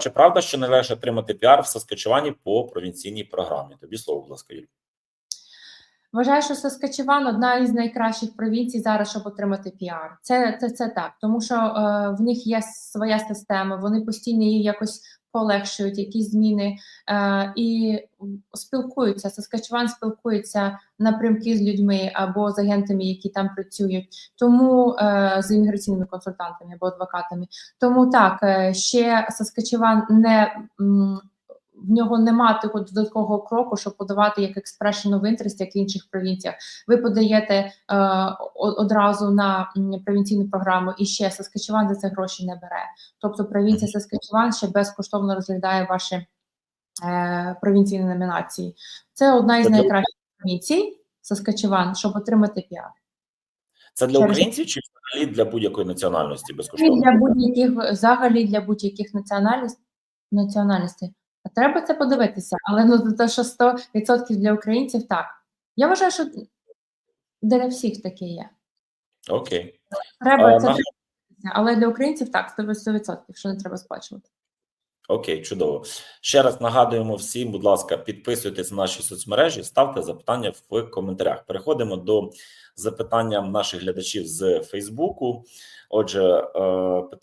Чи правда, що легше отримати піар в Саскачевані по провінційній програмі? Тобі слово, будь ласка, Юль. Вважаю, що Саскачеван одна із найкращих провінцій зараз, щоб отримати піар. Це, це, це так, тому що е, в них є своя система, вони постійно її якось полегшують, якісь зміни е, і спілкуються. Саскачеван спілкується напрямки з людьми або з агентами, які там працюють, тому е, з імміграційними консультантами або адвокатами. Тому так е, ще Саскачеван не м, в нього нема такого додаткового кроку, щоб подавати як expression of interest, як в інших провінціях. Ви подаєте е, одразу на провінційну програму, і ще Саскачеван за це гроші не бере. Тобто провінція Саскачеван ще безкоштовно розглядає ваші е, провінційні номінації. Це одна із найкращих провінцій Саскачеван, щоб отримати піар. Це для українців чи взагалі для будь-якої національності безкоштовно? для будь-яких взагалі для будь-яких національностей треба це подивитися, але ну те, що 100% для українців так. Я вважаю, що для всіх таке є. Окей. Треба А, це на- але для українців так, 100%, що не треба сплачувати. Окей, чудово. Ще раз нагадуємо всім, будь ласка, підписуйтесь на наші соцмережі, ставте запитання в коментарях. Переходимо до запитання наших глядачів з Фейсбуку. Отже, е, питання.